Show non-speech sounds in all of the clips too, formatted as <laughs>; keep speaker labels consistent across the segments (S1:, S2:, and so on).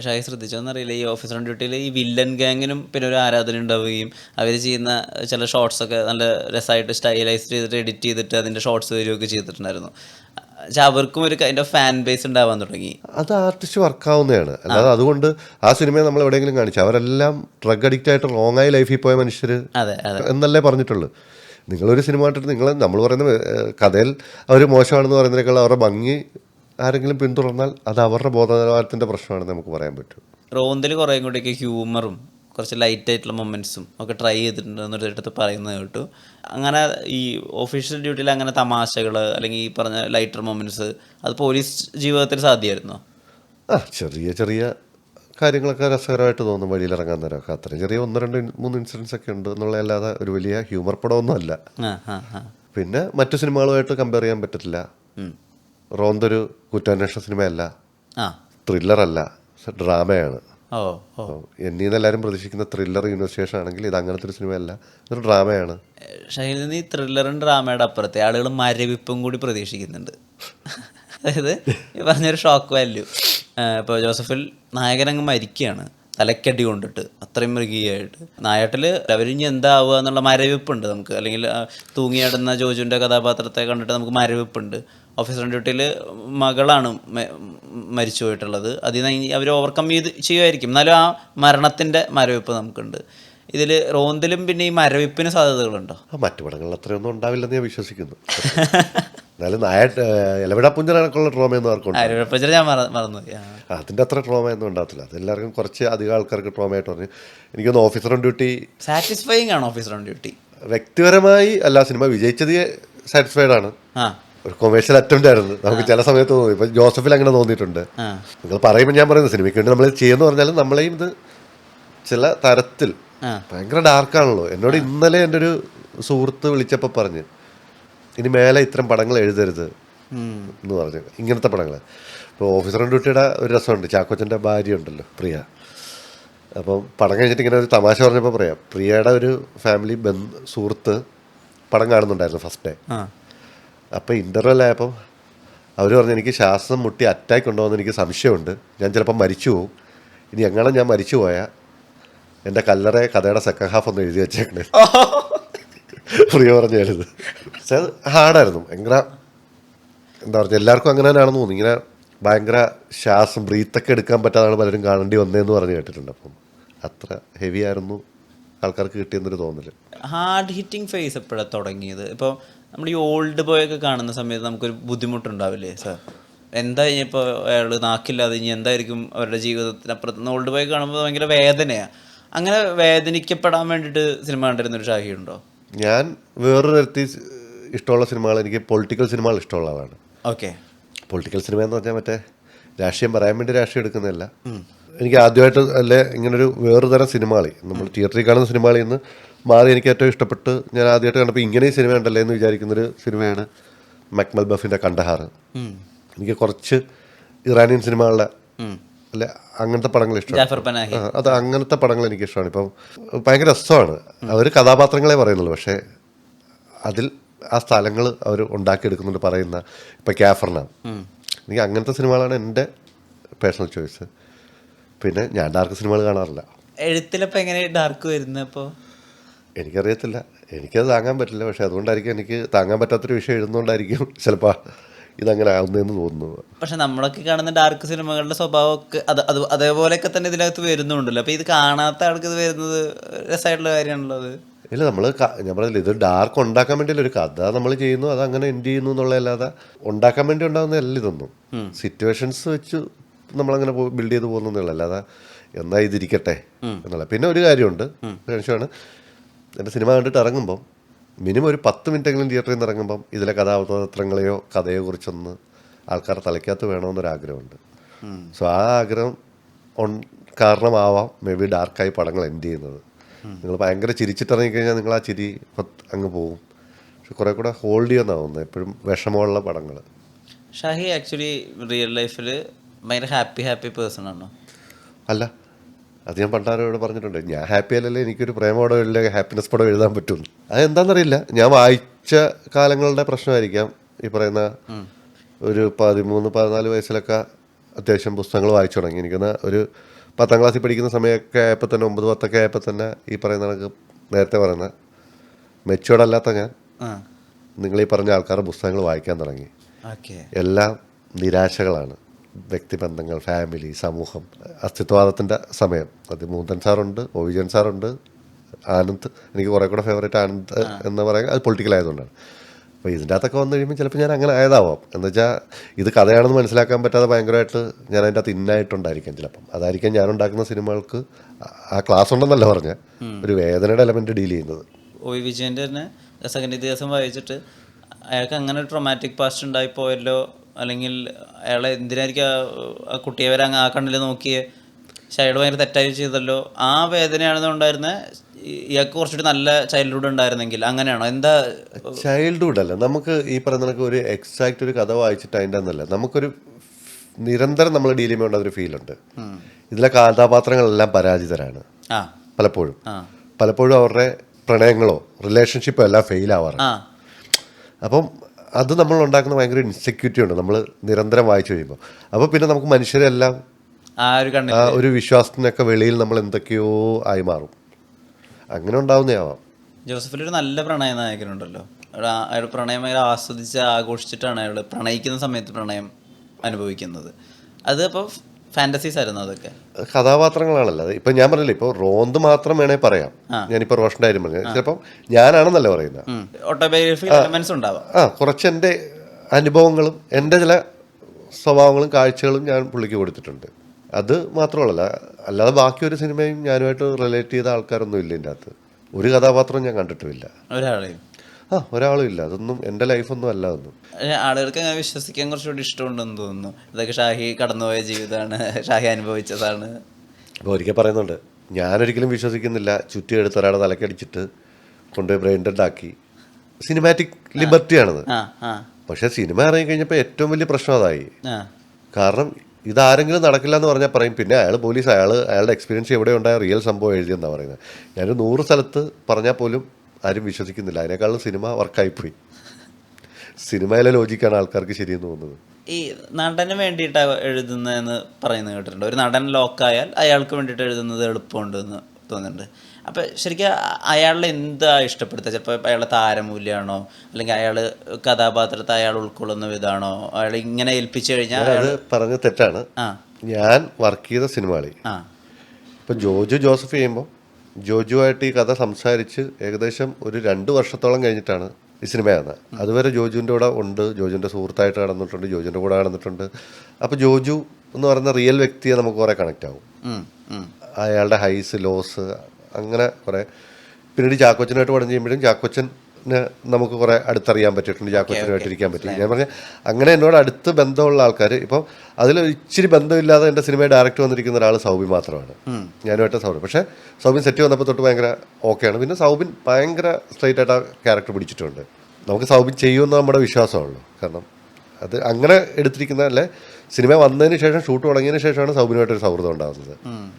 S1: ഷായി ശ്രദ്ധിച്ചതെന്നറിയില്ല ഈ officer on ഡ്യൂട്ടിയിൽ ഈ വില്ലൻ ഗാങ്ങിനും പിന്നെ ഒരു ആരാധന ഉണ്ടാവുകയും അവർ ചെയ്യുന്ന ചില ഷോർട്സ് ഒക്കെ നല്ല രസമായിട്ട് സ്റ്റൈലൈസ് ചെയ്തിട്ട് എഡിറ്റ് ചെയ്തിട്ട് അതിന്റെ ഷോർട്സ് വരികയൊക്കെ ചെയ്തിട്ടുണ്ടായിരുന്നു. പക്ഷെ അവർക്കും ഒരു ഓഫ് ഫാൻ ബേസ് ഉണ്ടാവാൻ തുടങ്ങി.
S2: അത് ആർട്ടിസ്റ്റ് വർക്കാവുന്നതാണ്. അല്ലാതെ അതുകൊണ്ട് ആ സിനിമയെ നമ്മൾ എവിടെയെങ്കിലും കാണിച്ചു. അവരെല്ലാം ഡ്രഗ് അഡിക്റ്റ് ആയിട്ട് റോങ് ആയി ലൈഫിൽ പോയ മനുഷ്യർ
S1: അതെ അതെ.
S2: എന്നല്ലേ പറഞ്ഞിട്ടുള്ളൂ. നിങ്ങളൊരു സിനിമ കണ്ടിട്ട് നിങ്ങൾ നമ്മൾ പറയുന്ന കഥയിൽ അവർ മോശമാണെന്ന് പറയുന്നതിനേക്കാൾ അവരുടെ ഭംഗി ആരെങ്കിലും പിന്തുടർന്നാൽ അത് അവരുടെ ബോധനിലവാരത്തിന്റെ പ്രശ്നമാണെന്ന് നമുക്ക് പറയാൻ പറ്റും.
S1: റോന്തിൽ കുറേ കൂടിയൊക്കെ ഹ്യൂമറും കുറച്ച് ലൈറ്റ് ആയിട്ടുള്ള മൊമെന്റ്സും ഒക്കെ ട്രൈ ചെയ്തിട്ടുണ്ടെന്ന് എന്നൊരു അടുത്ത് പറയുന്നത് കേട്ടു. അങ്ങനെ ഈ ഒഫീഷ്യൽ ഡ്യൂട്ടിയിൽ അങ്ങനെ തമാശകൾ അല്ലെങ്കിൽ ഈ പറഞ്ഞ ലൈറ്റർ മൊമെന്റ്സ് അത് പോലീസ് ജീവിതത്തിൽ സാധ്യമായിരുന്നോ?
S2: ആ ചെറിയ ചെറിയ കാര്യങ്ങളൊക്കെ രസകരമായിട്ട് തോന്നും വഴിയിലിറങ്ങാൻ നേരമൊക്കെ. അത്രയും ചെറിയ ഒന്ന് രണ്ട് മൂന്ന് ഇൻസിഡൻസ് ഒക്കെ ഉണ്ട് എന്നുള്ള അല്ലാതെ ഒരു വലിയ ഹ്യൂമർ പടമൊന്നും അല്ല പിന്നെ മറ്റു സിനിമകളുമായിട്ട് കമ്പയർ ചെയ്യാൻ പറ്റത്തില്ല. റോന്തൊരു കുറ്റാന്വേഷണ സിനിമയല്ല.
S1: ആ.
S2: ത്രില്ലറല്ല. ഡ്രാമയാണ്.
S1: ഓ ഓ.
S2: എന്നീന്ന് എല്ലാവരും പ്രതീക്ഷിക്കുന്ന ത്രില്ലർ യൂണിവേഴ്സേഷൻ ആണെങ്കിൽ ഇത് അങ്ങനത്തെ ഒരു സിനിമയല്ല. ഇതൊരു ഡ്രാമയാണ്.
S1: നിന്ന് ഈ ത്രില്ലറും ഡ്രാമയുടെ അപ്പുറത്തെ ആളുകൾ മരവിപ്പും കൂടി പ്രതീക്ഷിക്കുന്നുണ്ട്. അതായത് ഈ പറഞ്ഞൊരു ഷോക്ക് വാല്യൂ ഇപ്പോൾ ജോസഫിൽ നായകനങ്ങ് മരിക്കുകയാണ്. തലക്കടി കൊണ്ടിട്ട് അത്രയും മൃഗീയായിട്ട്. നായാട്ടിൽ അവരിഞ്ഞ് എന്താവുക എന്നുള്ള മരവിപ്പുണ്ട് നമുക്ക്. അല്ലെങ്കിൽ തൂങ്ങിയാടുന്ന ജോജുവിന്റെ കഥാപാത്രത്തെ കണ്ടിട്ട് നമുക്ക് മരവിപ്പുണ്ട്. ഓഫീസർ ഡ്യൂട്ടിയിൽ മകളാണ് മരിച്ചു പോയിട്ടുള്ളത്. അതിൽ നിന്ന് അവർ ഓവർകം ചെയ്ത് ചെയ്യുമായിരിക്കും. എന്നാലും ആ മരണത്തിന്റെ മരവിപ്പ് നമുക്കുണ്ട്. ഇതിൽ റോന്തിലും പിന്നെ ഈ മരവിപ്പിന് സാധ്യതകളുണ്ടോ?
S2: മറ്റു പടങ്ങളിൽ അത്രയൊന്നും ഉണ്ടാവില്ലെന്ന് ഞാൻ വിശ്വസിക്കുന്നു. <laughs> എന്നാലും നായാട്ട് ഇലവിട പുഞ്ചനക്കുള്ള ട്രോമയൊന്നും ആർക്കും
S1: ആരോഗ്യപ്പച്ചർ ഞാൻ മറ മറന്നുപോയി ആ.
S2: അതിന്റെ അത്ര ട്രോമയൊന്നും ഉണ്ടാകത്തില്ല അതെല്ലാവർക്കും കുറച്ച് അധികം ആൾക്കാർക്ക് ട്രോമ ആയിട്ട് പറഞ്ഞു എനിക്കൊന്ന് ഓഫീസർ ഓൺ ഡ്യൂട്ടി.
S1: സാറ്റിസ്ഫൈങ് ആണ് ഓഫീസർ ഓൺ ഡ്യൂട്ടി.
S2: വ്യക്തിപരമായി അല്ല സിനിമ വിജയിച്ചത് സാറ്റിസ്ഫൈഡ് ആണ്.
S1: ആ.
S2: ഒരു കൊമേഴ്ഷ്യൽ അറ്റംപ്റ്റ് ആയിരുന്നു. നമുക്ക് ചില സമയത്ത് തോന്നി. ഇപ്പം ജോസഫിൽ അങ്ങനെ തോന്നിയിട്ടുണ്ട്.
S1: ആ.
S2: നിങ്ങൾ പറയുമ്പോൾ ഞാൻ പറയുന്നത് സിനിമയ്ക്ക് വേണ്ടി നമ്മൾ ചെയ്യുന്ന പറഞ്ഞാലും നമ്മളെയും ഇത് ചില തരത്തിൽ
S1: ആ.
S2: ഭയങ്കര ഡാർക്കാണല്ലോ എന്നോട് ഇന്നലെ എന്റെ ഒരു സുഹൃത്ത് വിളിച്ചപ്പോൾ പറഞ്ഞ് ഇനി മേലെ ഇത്തരം പടങ്ങൾ എഴുതരുത് എന്ന് പറഞ്ഞു. ഇങ്ങനത്തെ പടങ്ങൾ ഇപ്പോൾ ഓഫീസർ ഡ്യൂട്ടിയുടെ ഒരു രസമുണ്ട്. ചാക്കോച്ചന്റെ ഭാര്യ ഉണ്ടല്ലോ പ്രിയ. അപ്പം പടം കഴിഞ്ഞിട്ട് ഇങ്ങനെ ഒരു തമാശ പറഞ്ഞപ്പോൾ പറയാം. പ്രിയയുടെ ഒരു ഫാമിലി ബന്ധ സുഹൃത്ത് പടം കാണുന്നുണ്ടായിരുന്നു ഫസ്റ്റ് ഡേ അപ്പോൾ ഇന്റർവെൽ ആയപ്പം അവർ പറഞ്ഞു എനിക്ക് ശ്വാസം മുട്ടി അറ്റാക്ക് ഉണ്ടോ എന്ന് എനിക്ക് സംശയമുണ്ട്. ഞാൻ ചിലപ്പോൾ മരിച്ചു പോകും ഇനി എങ്ങനെ ഞാൻ മരിച്ചു പോയാൽ എന്റെ കല്ലറ കഥയുടെ സെക്കൻഡ് ഹാഫ് ഒന്ന് എഴുതി വെച്ചേക്കണേ. <laughs> പ്രിയ പറഞ്ഞു എഴുത് പക്ഷെ അത് ഹാർഡായിരുന്നു. ഭയങ്കര എന്താ പറയുക എല്ലാവർക്കും അങ്ങനെ തന്നെയാണെന്ന് തോന്നുന്നു. ഇങ്ങനെ ഭയങ്കര ശ്വാസം ബ്രീത്തൊക്കെ എടുക്കാൻ പറ്റാതാണ് പലരും കാണേണ്ടി വന്നതെന്ന് പറഞ്ഞ് കേട്ടിട്ടുണ്ട്. അപ്പം അത്ര ഹെവി ആയിരുന്നു ആൾക്കാർക്ക് കിട്ടിയെന്നൊരു തോന്നൽ
S1: ഹാർഡ് ഹിറ്റിംഗ് ഫേസ് എപ്പോഴാണ് തുടങ്ങിയത്? ഇപ്പോൾ നമ്മൾ ഈ ഓൾഡ് ബോയ് ഒക്കെ കാണുന്ന സമയത്ത് നമുക്കൊരു ബുദ്ധിമുട്ടുണ്ടാവില്ലേ സാർ എന്താ ഇപ്പോൾ അയാൾ നാക്കില്ലാതെ ഇനി എന്തായിരിക്കും അവരുടെ ജീവിതത്തിനപ്പുറത്ത് ഓൾഡ് ബോയ് കാണുമ്പോൾ ഭയങ്കര വേദനയാണ് അങ്ങനെ വേദനിക്കപ്പെടാൻ വേണ്ടിയിട്ട് സിനിമ കണ്ടിരുന്നൊരു ഷാഹിയുണ്ടോ
S2: ഞാൻ വേറൊരു തരത്തിൽ ഇഷ്ടമുള്ള സിനിമകൾ എനിക്ക് പൊളിറ്റിക്കൽ സിനിമകൾ ഇഷ്ടമുള്ളതാണ്
S1: ഓക്കെ.
S2: പൊളിറ്റിക്കൽ സിനിമ എന്ന് പറഞ്ഞാൽ മറ്റേ രാഷ്ട്രീയം പറയാൻ വേണ്ടി രാഷ്ട്രീയം എടുക്കുന്നതല്ല. എനിക്ക് ആദ്യമായിട്ട് അല്ലെ ഇങ്ങനൊരു വേറൊരു തരം സിനിമകളി നമ്മൾ തിയേറ്ററിൽ കാണുന്ന സിനിമകളിൽ നിന്ന് മാറി എനിക്ക് ഏറ്റവും ഇഷ്ടപ്പെട്ട് ഞാൻ ആദ്യമായിട്ട് കണ്ടപ്പോൾ ഇങ്ങനെ സിനിമ ഉണ്ടല്ലേ എന്ന് വിചാരിക്കുന്നൊരു സിനിമയാണ് മക്മൽ ബഫിന്റെ കണ്ടഹാർ എനിക്ക് കുറച്ച് ഇറാനിയൻ സിനിമകളുടെ അല്ലെ അങ്ങനത്തെ പടങ്ങൾ ഇഷ്ടമാണ്. അത് അങ്ങനത്തെ പടങ്ങൾ എനിക്ക് ഇഷ്ടമാണ് ഇപ്പം ഭയങ്കര രസമാണ്. അവർ കഥാപാത്രങ്ങളെ പറയുന്നുള്ളൂ. പക്ഷേ അതിൽ ആ സ്ഥലങ്ങൾ അവർ ഉണ്ടാക്കിയെടുക്കുന്നുണ്ട് പറയുന്ന ഇപ്പം ക്യാഫറിന. എനിക്ക് അങ്ങനത്തെ സിനിമകളാണ് എന്റെ പേഴ്സണൽ ചോയ്സ്. പിന്നെ ഞാൻ ഡാർക്ക് സിനിമകൾ കാണാറില്ല.
S1: എഴുത്തിലപ്പോൾ എങ്ങനെ ഡാർക്ക് വരുന്നത് അപ്പോൾ
S2: എനിക്കറിയത്തില്ല. എനിക്കത് താങ്ങാൻ പറ്റില്ല. പക്ഷേ അതുകൊണ്ടായിരിക്കും എനിക്ക് താങ്ങാൻ പറ്റാത്തൊരു വിഷയം എഴുതുന്നതുകൊണ്ടായിരിക്കും ചിലപ്പോൾ ഇതങ്ങനെ ആവുന്നതെന്ന് തോന്നുന്നു.
S1: പക്ഷെ നമ്മളൊക്കെ കാണുന്ന ഡാർക്ക് സിനിമകളുടെ സ്വഭാവമൊക്കെ അത് അത് അതേപോലെയൊക്കെ തന്നെ ഇതിനകത്ത് വരുന്നുണ്ടല്ലോ. അപ്പോൾ ഇത് കാണാത്ത ആൾക്ക് ഇത് വരുന്നത് രസമായിട്ടുള്ള കാര്യമാണല്ലോ അത്.
S2: ഇല്ല നമ്മൾ ഞാൻ പറഞ്ഞില്ല ഇത് ഡാർക്ക് ഉണ്ടാക്കാൻ വേണ്ടിയല്ല ഒരു കഥ നമ്മൾ ചെയ്യുന്നു അത് അങ്ങനെ എൻഡ് ചെയ്യുന്നു എന്നുള്ളതല്ലാതെ ഉണ്ടാക്കാൻ വേണ്ടി ഉണ്ടാകുന്നതല്ല ഇതൊന്നും. സിറ്റുവേഷൻസ് വെച്ച് നമ്മളങ്ങനെ ബിൽഡ് ചെയ്ത് പോകുന്നുള്ള അല്ലാതെ എന്നാ ഇതിരിക്കട്ടെ എന്നുള്ള. പിന്നെ ഒരു കാര്യമുണ്ട്. ടെൻഷനാണ് എന്റെ സിനിമ കണ്ടിട്ട് ഇറങ്ങുമ്പം മിനിമം ഒരു പത്ത് മിനിറ്റെങ്കിലും തിയേറ്ററിൽ നിന്ന് ഇറങ്ങുമ്പം ഇതിലെ കഥാപാത്രങ്ങളെയോ കഥയോ കുറിച്ചൊന്ന് ആൾക്കാർ തലയ്ക്കകത്ത് വേണമെന്നൊരാഗ്രഹമുണ്ട്. സോ ആ ആഗ്രഹം ഒൺ കാരണമാവാം. മേ ബി ഡാർക്കായി പടങ്ങൾ എൻഡ് ചെയ്യുന്നത്. നിങ്ങൾ ഭയങ്കര ചിരിച്ചിട്ടിറങ്ങിക്കഴിഞ്ഞാൽ നിങ്ങൾ ആ ചിരി അങ്ങ് പോകും. പക്ഷെ കുറേ കൂടെ ഹോൾഡ് ചെയ്യുന്നതാവുന്നത് എപ്പോഴും വിഷമമുള്ള പടങ്ങൾ
S1: ഷാഹി ആക്ച്വലി റിയൽ ലൈഫിൽ ഭയങ്കര ഹാപ്പി ഹാപ്പി പേഴ്സൺ ആണോ?
S2: അല്ല. അത് ഞാൻ പണ്ടാരോട് പറഞ്ഞിട്ടുണ്ട് ഞാൻ ഹാപ്പി അല്ലല്ലേ എനിക്കൊരു പ്രേമപടം ഇല്ല ഹാപ്പിനെസ് പടം എഴുതാൻ പറ്റുമെന്ന്. അതെന്താണെന്നറിയില്ല ഞാൻ വായിച്ച കാലങ്ങളുടെ പ്രശ്നമായിരിക്കാം ഈ പറയുന്ന ഒരു പതിമൂന്ന് പതിനാല് വയസ്സിലൊക്കെ അത്യാവശ്യം പുസ്തകങ്ങൾ വായിച്ചു തുടങ്ങി. എനിക്കെന്ന ഒരു പത്താം ക്ലാസ്സിൽ പഠിക്കുന്ന സമയമൊക്കെ ആയപ്പോൾ തന്നെ ഒമ്പത് പത്തൊക്കെ ആയപ്പോൾ തന്നെ ഈ പറയുന്ന കണക്ക് നേരത്തെ പറയുന്ന മെച്ചുവേർഡ് അല്ലാത്ത ഞാൻ നിങ്ങൾ ഈ പറഞ്ഞ ആൾക്കാരുടെ പുസ്തകങ്ങൾ വായിക്കാൻ തുടങ്ങി. എല്ലാം നിരാശകളാണ്. വ്യക്തിബന്ധങ്ങൾ ഫാമിലി സമൂഹം അസ്തിത്വവാദത്തിന്റെ സമയം. അത് മൂന്തൻ സാറുണ്ട് ഒ വിജയൻ സാറുണ്ട് ആനന്ദ് എനിക്ക് കുറേ കൂടെ ഫേവറേറ്റ് ആനന്ദ് എന്ന് പറയാൻ അത് പൊളിറ്റിക്കൽ ആയതുകൊണ്ടാണ്. അപ്പോൾ ഇതിന്റെ അകത്തൊക്കെ വന്നു കഴിയുമ്പോൾ ചിലപ്പോൾ ഞാൻ അങ്ങനെ ആയതാവാം. എന്ന് വെച്ചാൽ ഇത് കഥയാണെന്ന് മനസ്സിലാക്കാൻ പറ്റാതെ ഭയങ്കരമായിട്ട് ഞാൻ അതിന്റെ അകത്ത് ഇന്നായിട്ടുണ്ടായിരിക്കാം ചിലപ്പം. അതായിരിക്കാം ഞാൻ ഉണ്ടാക്കുന്ന സിനിമകൾക്ക് ആ- ക്ലാസ് ഉണ്ടെന്നല്ല പറഞ്ഞ. ഒരു വേദനയുടെ എലമെന്റ് ഡീൽ ചെയ്യുന്നത്.
S1: ഒ വിജയന്റെ തന്നെ സെക്കൻഡ് ഇതിഹാസം വായിച്ചിട്ട് അയാൾക്ക് അങ്ങനെ ഒരു ട്രൊമാറ്റിക് പാസ്റ്റ് ഉണ്ടായി പോയല്ലോ അല്ലെങ്കിൽ അയാളെ എന്തിനായിരിക്കും ആ- കുട്ടിയെ വരെ അങ്ങ് ആ കണ്ണിൽ നോക്കിയേ പക്ഷെ അയാൾ ഭയങ്കര തെറ്റായി ചെയ്തല്ലോ. ആ വേദനയാണെന്ന് ഉണ്ടായിരുന്നത് ഇയാൾക്ക് കുറച്ചുകൂടി നല്ല ചൈൽഡ്ഹുഡ് ഉണ്ടായിരുന്നെങ്കിൽ അങ്ങനെയാണോ? എന്താ
S2: ചൈൽഡ്ഹുഡ് അല്ല. നമുക്ക് ഈ പറയുന്ന കണക്ക് ഒരു എക്സാക്റ്റ് ഒരു കഥ വായിച്ചിട്ട് അതിന്റെ ഒന്നല്ല നമുക്കൊരു നിരന്തരം നമ്മൾ ഡീൽ ചെയ്യുമ്പോൾ ഒരു ഫീലുണ്ട് ഇതിലെ കഥാപാത്രങ്ങളെല്ലാം പരാജിതരാണ്.
S1: ആ.
S2: പലപ്പോഴും. പലപ്പോഴും അവരുടെ പ്രണയങ്ങളോ റിലേഷൻഷിപ്പോ എല്ലാം ഫെയിൽ ആവാറുണ്ട്. അപ്പം അത് നമ്മൾ ഉണ്ടാക്കുന്ന ഭയങ്കര ഇൻസെക്യൂരിറ്റി ഉണ്ട് നമ്മൾ നിരന്തരം വായിച്ചു കഴിയുമ്പോൾ അപ്പോൾ പിന്നെ നമുക്ക് മനുഷ്യരെല്ലാം
S1: ആ ഒരു
S2: ആ ഒരു വിശ്വാസത്തിനൊക്കെ വെളിയിൽ നമ്മൾ എന്തൊക്കെയോ ആയി മാറും. അങ്ങനെ ഉണ്ടാവുന്നതാവാം.
S1: ജോസഫിൽ ഒരു നല്ല പ്രണയ നായകനുണ്ടല്ലോ. അയാൾ പ്രണയം അയാൾ ആസ്വദിച്ച് ആഘോഷിച്ചിട്ടാണ് അയാൾ പ്രണയിക്കുന്ന സമയത്ത് പ്രണയം അനുഭവിക്കുന്നത്. അത് അപ്പോൾ ഫാന്റസീസ് ആയിരുന്നു അതൊക്കെ.
S2: കഥാപാത്രങ്ങളാണല്ലോ. അത് ഇപ്പൊ ഞാൻ പറഞ്ഞില്ല ഇപ്പൊ റോന്ത് മാത്രം വേണേ പറയാം. ഞാനിപ്പോ റോഷന്റെ കാര്യം പറഞ്ഞു. ചിലപ്പം ഞാനാണെന്നല്ല പറയുന്നത്.
S1: ഓട്ടോബയോഗ്രഫി എലമെന്റ്സ് ഉണ്ടാവാം.
S2: ആ കുറച്ച് എന്റെ അനുഭവങ്ങളും എന്റെ ചില സ്വഭാവങ്ങളും കാഴ്ചകളും ഞാൻ പുള്ളിക്ക് കൊടുത്തിട്ടുണ്ട്. അത് മാത്രമല്ല അല്ലാതെ ബാക്കി ഒരു സിനിമയും ഞാനുമായിട്ട് റിലേറ്റ് ചെയ്ത ആൾക്കാരൊന്നും ഇല്ല ഇതിന്റെ അകത്ത്. ഒരു കഥാപാത്രവും ഞാൻ കണ്ടിട്ടുമില്ല.
S1: ഒരാളെയും.
S2: ആ ഒരാളും ഇല്ല. അതൊന്നും എന്റെ ലൈഫൊന്നും അല്ല
S1: പക്ഷേ ആളുകൾക്ക് അങ്ങനെ വിശ്വസിക്കാൻ കുറച്ചുകൂടി ഇഷ്ടമുണ്ടെന്ന് തോന്നുന്നു. ഇതൊക്കെ ഷാഹി കടന്നുപോയ ജീവിതമാണ്. ഷാഹി അനുഭവിച്ചതാണ്.
S2: അപ്പോൾ ഒരിക്കൽ പറയുന്നുണ്ട് ഞാനൊരിക്കലും വിശ്വസിക്കുന്നില്ല. ചുറ്റി എടുത്ത് ഒരാളെ തലക്കടിച്ചിട്ട് കൊണ്ടുപോയി ബ്രെയിൻ ഡെഡ് ആക്കി സിനിമാറ്റിക് ലിബർട്ടിയാണത് പക്ഷേ സിനിമ ഇറങ്ങി കഴിഞ്ഞപ്പോൾ ഏറ്റവും വലിയ പ്രശ്നം അതായി. കാരണം ഇതാരെങ്കിലും നടക്കില്ല എന്ന് പറഞ്ഞാൽ പറയും. പിന്നെ അയാൾ പോലീസ് അയാൾ അയാളുടെ എക്സ്പീരിയൻസ് എവിടെ ഉണ്ടായ റിയൽ സംഭവം എഴുതിയെന്നാണ് പറയുന്നത്. ഞാനൊരു നൂറ് സ്ഥലത്ത് പറഞ്ഞാൽ പോലും ആരും വിശ്വസിക്കുന്നില്ല. അതിനേക്കാളും സിനിമ വർക്കായിപ്പോയി. സിനിമയിലെ ലോജിക്കാണ് ആൾക്കാർക്ക് ശരിയെന്ന് തോന്നുന്നത്.
S1: ഈ നടന് വേണ്ടിയിട്ടാണ് എഴുതുന്നതെന്ന് പറയുന്നത് കേട്ടിട്ടുണ്ട്. ഒരു നടൻ ലോക്കായാൽ അയാൾക്ക് വേണ്ടിയിട്ട് എഴുതുന്നത് എളുപ്പമുണ്ട് എന്ന് തോന്നുന്നുണ്ട്. അപ്പം ശരിക്കും അയാളെ എന്താ ഇഷ്ടപ്പെടുത്തുക ചിലപ്പോൾ അയാളുടെ താരമൂല്യമാണോ അല്ലെങ്കിൽ അയാൾ കഥാപാത്രത്തെ അയാൾ ഉൾക്കൊള്ളുന്ന വിധമാണോ അയാൾ ഇങ്ങനെ ഏൽപ്പിച്ചു കഴിഞ്ഞാൽ
S2: അത് പറഞ്ഞ തെറ്റാണ്.
S1: ആ.
S2: ഞാൻ വർക്ക് ചെയ്ത സിനിമകളി
S1: ആ.
S2: ഇപ്പം ജോജു ജോസഫ് ചെയ്യുമ്പോൾ ജോജുവായിട്ട് ഈ കഥ സംസാരിച്ച് ഏകദേശം ഒരു രണ്ട് വർഷത്തോളം കഴിഞ്ഞിട്ടാണ് ഈ സിനിമ കാണുന്നത് അതുവരെ ജോജുവിന്റെ കൂടെ ഉണ്ട് ജോജുവിന്റെ സുഹൃത്തായിട്ട് നടന്നിട്ടുണ്ട് ജോജുവിന്റെ കൂടെ നടന്നിട്ടുണ്ട്. അപ്പോൾ ജോജു എന്ന് പറയുന്ന റിയൽ വ്യക്തിയെ നമുക്ക് കുറേ കണക്റ്റ് ആവും. അയാളുടെ ഹൈസ് ലോസ് അങ്ങനെ കുറേ. പിന്നീട് ചാക്കോച്ചനായിട്ട് പഠനം ചെയ്യുമ്പോഴും ചാക്കോച്ചന് നമുക്ക് കുറേ അടുത്തറിയാൻ പറ്റിയിട്ടുണ്ട് ജാക്കോച്ചനുമായിട്ടിരിക്കാൻ പറ്റി ഞാൻ പറഞ്ഞ അങ്ങനെ എന്നോട് അടുത്ത് ബന്ധമുള്ള ആൾക്കാർ ഇപ്പം അതിൽ ഇച്ചിരി ബന്ധമില്ലാതെ എന്റെ സിനിമയെ ഡയറക്റ്റ് വന്നിരിക്കുന്ന ഒരാൾ സൗബി മാത്രമാണ്. ഞാനുമായിട്ട് സൗബിൻ. പക്ഷേ സൗബിൻ സെറ്റ് വന്നപ്പോൾ തൊട്ട് ഭയങ്കര ഓക്കെയാണ്. പിന്നെ സൗബിൻ ഭയങ്കര സ്ട്രൈറ്റ് ആയിട്ട് ആ ക്യാരക്ടർ പിടിച്ചിട്ടുണ്ട്. നമുക്ക് സൗബിൻ ചെയ്യുമെന്ന് നമ്മുടെ വിശ്വാസമുള്ളൂ കാരണം അത് അങ്ങനെ എടുത്തിരിക്കുന്ന അല്ലേ? സിനിമ വന്നതിന് ശേഷം ഷൂട്ട് തുടങ്ങിയതിന് ശേഷമാണ് സൗബിനുമായിട്ട് ഒരു സൗഹൃദം ഉണ്ടാകുന്നത്.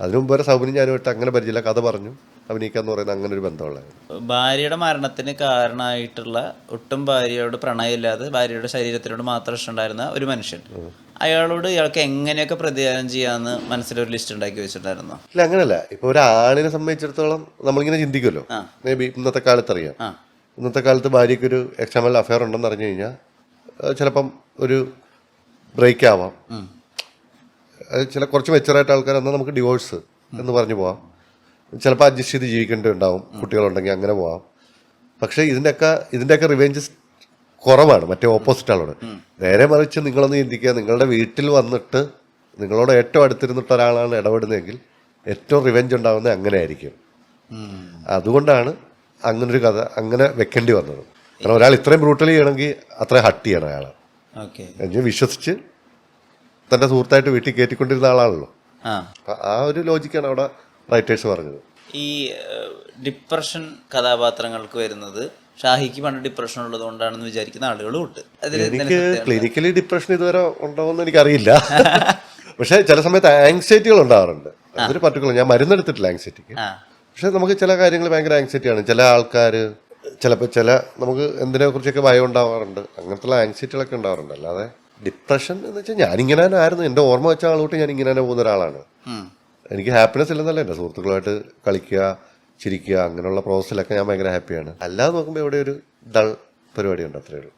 S2: അതിനു മുമ്പ് വരെ സൗബിനും ഞാനുമായിട്ട് അങ്ങനെ പരിചയമില്ല കഥ പറഞ്ഞു. അഭിനയിക്കാന്ന് പറയുന്ന അങ്ങനെ ഒരു ബന്ധമുള്ളത്
S1: ഭാര്യയുടെ മരണത്തിന് കാരണമായിട്ടുള്ള ഒട്ടും ഭാര്യയോട് പ്രണയമില്ലാതെ ഭാര്യയുടെ ശരീരത്തിനോട് മാത്രം ഇഷ്ടമുണ്ടായിരുന്ന ഒരു മനുഷ്യൻ. അയാളോട് ഇയാൾക്ക് എങ്ങനെയൊക്കെ പ്രതികാരം ചെയ്യാന്ന് മനസ്സിലൊരു ലിസ്റ്റ് ഉണ്ടാക്കി വെച്ചിട്ടുണ്ടായിരുന്നു?
S2: ഇല്ല അങ്ങനല്ല. ഇപ്പൊ ഒരു ആണിനെ സംബന്ധിച്ചിടത്തോളം നമ്മളിങ്ങനെ ചിന്തിക്കുമല്ലോ. മേ ബി ഇന്നത്തെ കാലത്ത് അറിയാം ഇന്നത്തെ കാലത്ത് ഭാര്യയ്ക്ക് ഒരു എക്സാമൽ അഫയർ ഉണ്ടെന്ന് അറിഞ്ഞു കഴിഞ്ഞാൽ ചിലപ്പം ഒരു ബ്രേക്ക് ആവാം അത് ചില കുറച്ച് മെച്ചറായിട്ട് ആൾക്കാർ എന്നാൽ നമുക്ക് ഡിവോഴ്സ് എന്ന് പറഞ്ഞു പോവാം. ചിലപ്പോൾ അഡ്ജസ്റ്റ് ചെയ്ത് ജീവിക്കേണ്ടതുണ്ടാവും കുട്ടികളുണ്ടെങ്കിൽ അങ്ങനെ പോവാം. പക്ഷേ ഇതിന്റെയൊക്കെ ഇതിന്റെയൊക്കെ റിവെഞ്ചസ് കുറവാണ് മറ്റേ ഓപ്പോസിറ്റ് ആളോട്. നേരെ മറിച്ച് നിങ്ങളൊന്ന് ചിന്തിക്കുക നിങ്ങളുടെ വീട്ടിൽ വന്നിട്ട് നിങ്ങളോട് ഏറ്റവും അടുത്തിരുന്നിട്ട് ഒരാളാണ് ഇടപെടുന്നതെങ്കിൽ ഏറ്റവും റിവെഞ്ച് ഉണ്ടാകുന്നത് അങ്ങനെ ആയിരിക്കും അതുകൊണ്ടാണ് അങ്ങനൊരു കഥ അങ്ങനെ വെക്കേണ്ടി വന്നത്. കാരണം ഒരാൾ ഇത്രയും ബ്രൂട്ടലി ചെയ്യണമെങ്കിൽ അത്രയും ഹട്ട് ചെയ്യണം അയാൾ എന്ന് വിശ്വസിച്ച് തന്റെ സുഹൃത്തായിട്ട് വീട്ടിൽ കയറ്റിക്കൊണ്ടിരുന്ന ആളാണല്ലോ.
S1: ആ.
S2: ഒരു ലോജിക്കാണ് അവിടെ റൈറ്റേഴ്സ് പറഞ്ഞത്.
S1: ഈ ഡിപ്രഷൻ കഥാപാത്രങ്ങൾക്ക് വരുന്നത് ഷാഹിക്ക് പണ്ട് ഡിപ്രഷൻ ഉള്ളത് കൊണ്ടാണെന്ന് വിചാരിക്കുന്ന ആളുകളും ഉണ്ട്.
S2: എനിക്ക് ക്ലിനിക്കലി ഡിപ്രഷൻ ഇതുവരെ ഉണ്ടോയെന്ന് എനിക്കറിയില്ല. <laughs> പക്ഷെ ചില സമയത്ത് ആങ്സൈറ്റികൾ ഉണ്ടാവാറുണ്ട്. അതൊരു പർട്ടിക്കുലർ ഞാൻ മരുന്നെടുത്തിട്ടില്ല ആങ്സൈറ്റിക്ക് പക്ഷെ നമുക്ക് ചില കാര്യങ്ങൾ ഭയങ്കര ആങ്സൈറ്റിയാണ് ചില ആൾക്കാർ ചിലപ്പോൾ ചില നമുക്ക് എന്തിനെ കുറിച്ചൊക്കെ ഭയം ഉണ്ടാവാറുണ്ട്. അങ്ങനത്തെ ആങ്സൈറ്റികളൊക്കെ ഉണ്ടാവാറുണ്ട്. അല്ലാതെ ഡിപ്രഷൻ എന്ന് വെച്ചാൽ ഞാനിങ്ങനെ തന്നെ ആയിരുന്നു. എന്റെ ഓർമ്മ വെച്ച ആളോട്ട് ഞാൻ ഇങ്ങനെ തന്നെ പോകുന്ന ഒരാളാണ്. എനിക്ക് ഹാപ്പിനെസ് ഇല്ലെന്നല്ല എന്റെ സുഹൃത്തുക്കളുമായിട്ട് കളിക്കുക ചിരിക്കുക അങ്ങനെയുള്ള പ്രോസസ്സിലൊക്കെ ഞാൻ ഭയങ്കര ഹാപ്പിയാണ് അല്ലാതെ നോക്കുമ്പോൾ ഇവിടെ ഒരു ഡൾ പരിപാടിയുണ്ട് അത്രയേ ഉള്ളൂ.